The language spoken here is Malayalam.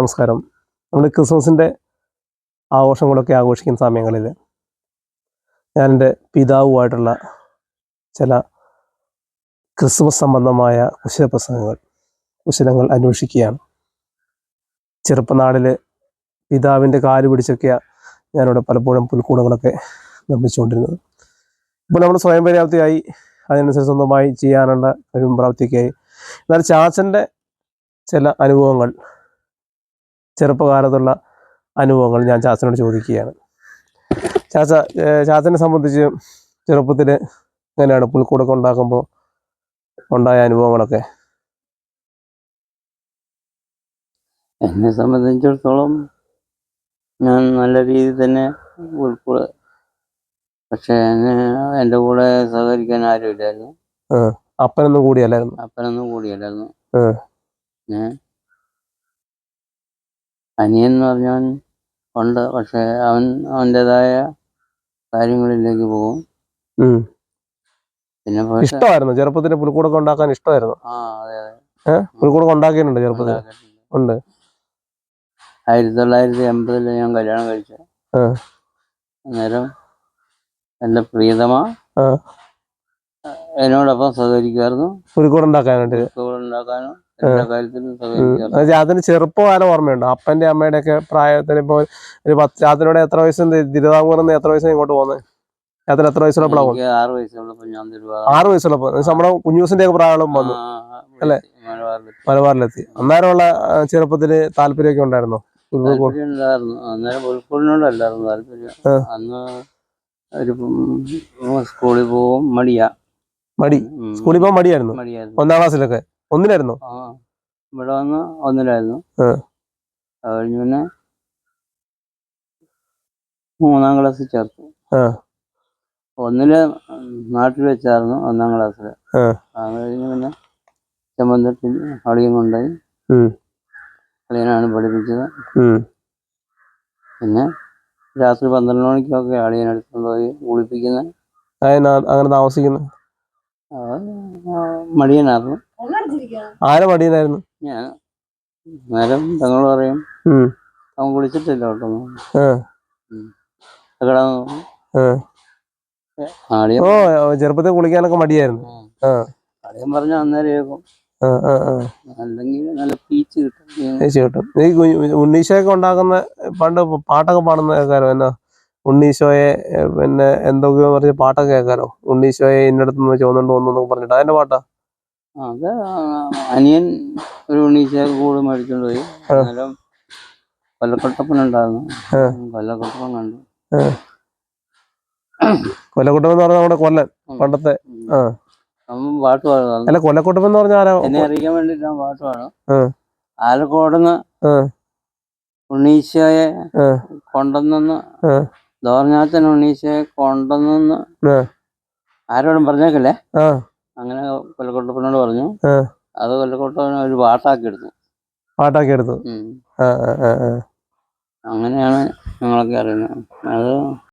നമസ്കാരം. നമ്മൾ ക്രിസ്മസിന്റെ ആഘോഷങ്ങളൊക്കെ ആഘോഷിക്കുന്ന സമയങ്ങളിൽ ഞാൻ എന്റെ പിതാവുമായിട്ടുള്ള ചില ക്രിസ്മസ് സംബന്ധമായ കുശല പ്രസംഗങ്ങൾ കുശലങ്ങൾ അന്വേഷിക്കുകയാണ്. ചെറുപ്പനാളിൽ പിതാവിന്റെ കാൽ പിടിച്ചൊക്കെയാണ് ഞാനിവിടെ പലപ്പോഴും പുൽക്കൂടങ്ങളൊക്കെ നിർമ്മിച്ചുകൊണ്ടിരുന്നത്. ഇപ്പോൾ നമ്മൾ സ്വയം പര്യാപ്തിയായി അതിനനുസരിച്ച് സ്വന്തമായി ചെയ്യാനുള്ള കഴിവും പ്രാപ്തിയൊക്കെയായി. എന്നാൽ ചാച്ചന്റെ ചില അനുഭവങ്ങൾ ചെറുപ്പകാലത്തുള്ള അനുഭവങ്ങൾ ഞാൻ ചാച്ചനോട് ചോദിക്കുകയാണ്. ചാച്ച ഏഹ് ചാച്ചനെ സംബന്ധിച്ച് ചെറുപ്പത്തിൽ എങ്ങനെയാണ് പുൽക്കൂടൊക്കെ ഉണ്ടാക്കുമ്പോൾ ഉണ്ടായ അനുഭവങ്ങളൊക്കെ? എന്നെ സംബന്ധിച്ചിടത്തോളം ഞാൻ നല്ല രീതിയിൽ തന്നെ ഉൾക്കൊള്ള പക്ഷെ എന്റെ കൂടെ സഹകരിക്കാൻ ആരും ആരുമില്ലായിരുന്നു അപ്പനൊന്നും കൂടിയല്ലായിരുന്നു? അപ്പനൊന്നും കൂടിയല്ലായിരുന്നു. ഉം. അനിയൻ എന്ന് പറഞ്ഞവൻ ഉണ്ട്. പക്ഷെ അവൻ അവന്റെതായ കാര്യങ്ങളിലേക്ക് പോകും. ഉം. പിന്നെ പക്ഷെ ഇഷ്ടമായിരുന്നു. ചെറുപ്പത്തിൽ പുൽക്കൂടൊക്കെ ഉണ്ടാക്കാൻ ഇഷ്ടമായിരുന്നു. ആ അതെ അതെ. ഏഹ് പുൽക്കൂടൊക്കെ ഉണ്ടാക്കിയിട്ടുണ്ട് ചെറുപ്പത്തിൽ ഉണ്ടാക്കിയിട്ടുണ്ട്. ഉണ്ട്. ആയിരത്തി തൊള്ളായിരത്തി എൺപതിൽ ഞാൻ കല്യാണം കഴിച്ചു. ആ. അന്നേരം എന്റെ പ്രിയതമ ആ. എന്നോടൊപ്പം സഹകരിക്കുമായിരുന്നു. പുൽക്കൂട് ഉണ്ടാക്കാനായിട്ട്. ഉണ്ടാക്കാനും അതിന് ചെറുപ്പകാലം ഓർമ്മയുണ്ട്? അപ്പന്റെ അമ്മയുടെ ഒക്കെ പ്രായത്തിന് ഇപ്പൊ ഒരു പത്ത് അതിനോട് എത്ര വയസ്സും തിരുവിതാംകൂറിൽ നിന്ന് എത്ര വയസ്സും ഇങ്ങോട്ട് പോകുന്നത്? അതിന് എത്ര വയസ്സുള്ളപ്പോഴാണ് ആറ് വയസ്സുള്ളപ്പോ നമ്മുടെ കുഞ്ഞൂസിന്റെ ഒക്കെ പ്രായം വന്നു. അല്ലെ? മലബാറിലെത്തി. അന്നേരമുള്ള ചെറുപ്പത്തിൽ താല്പര്യമൊക്കെ ഉണ്ടായിരുന്നോ? അന്നേരം താല്പര്യം. അന്ന് ഒരു സ്കൂളിൽ പോകും മടിയാ. മടി. സ്കൂളിൽ പോകാൻ മടിയായിരുന്നു. ഒന്നാം ക്ലാസ്സിലൊക്കെ? ഒന്നിലായിരുന്നു? ഇവിടെ വന്ന് ഒന്നിലായിരുന്നു. കഴിഞ്ഞ് പിന്നെ മൂന്നാം ക്ലാസ് ചേർത്തു. ഒന്നിൽ നാട്ടിൽ വെച്ചായിരുന്നു ഒന്നാം ക്ലാസ്സിൽ. അത് കഴിഞ്ഞ് പിന്നെ ചെമ്മന്തത്തിൽ അളിയും കൊണ്ടായി. അളിയനാണ് പഠിപ്പിച്ചത്. പിന്നെ രാത്രി പന്ത്രണ്ട് മണിക്കൊക്കെ അളിയനടുത്തുകൊണ്ട് പോയി കുളിപ്പിക്കുന്നത് അങ്ങനെ താമസിക്കുന്നു? മടിയനായിരുന്നു. ആരെ പടിയിലായിരുന്നു ഞാൻ. നേരം തങ്ങൾ പറയും അവൻ കുളിച്ചിട്ടില്ല കേട്ടോ ഓ ചെറുപ്പത്തിൽ കുളിക്കാനൊക്കെ മടിയായിരുന്നു. ആ. ആളിയൻ പറഞ്ഞ അന്നേരം. അല്ലെങ്കിൽ നല്ല പീച്ച് കിട്ടും. ഏച്ചി കിട്ടും. ഈ ഉണ്ണീശോയൊക്കെ ഉണ്ടാക്കുന്ന പണ്ട് പാട്ടൊക്കെ പാടുന്ന കേൾക്കാരോ? എന്നാ ഉണ്ണീശോയെ പിന്നെ എന്തൊക്കെയോ പറഞ്ഞ് പാട്ടൊക്കെ കേൾക്കാരോ? ഉണ്ണീശോയെ ഇന്നടത്തുനിന്ന് ചോന്നുകൊണ്ട് വന്നു എന്നൊക്കെ പറഞ്ഞിട്ട്. അതിന്റെ പാട്ടാ? അത് അനിയൻ ഒരു ഉണ്ണീച്ച കൂട് മേടിച്ചോണ്ട് പോയി. അന്നേരം കൊല്ലക്കൊട്ടപ്പൻ ഉണ്ടായിരുന്നു കൊല്ലക്കൊട്ടപ്പൻ കണ്ടു. കൊല്ലക്കുട്ടം എന്ന് പറഞ്ഞാൽ നമ്മുടെ കൊല്ലൻ പണ്ടത്തെ ആ. പാട്ട് പാടുന്നു അല്ല കൊല്ലക്കുട്ടം എന്ന് പറഞ്ഞാൽ ആരാ? എന്നെ അറിയിക്കാൻ വേണ്ടിട്ട് ഞാൻ പാട്ട് പാടും. ആലക്കോടുന്ന് ഉണ്ണീശയെ ഉണ്ണീശോയെ ദോർനാഥൻ ഉണ്ണീശയെ ആ. ആരോടും പറഞ്ഞേക്കല്ലേ? അങ്ങനെ കൊല്ലക്കോട്ടപ്പനോട് പറഞ്ഞു. അത് കൊല്ലക്കൊട്ടപ്പന ഒരു പാട്ടാക്കി എടുത്തു പാട്ടാക്കി എടുത്തു അങ്ങനെയാണ് ഞങ്ങളൊക്കെ അറിയുന്നത്. അത്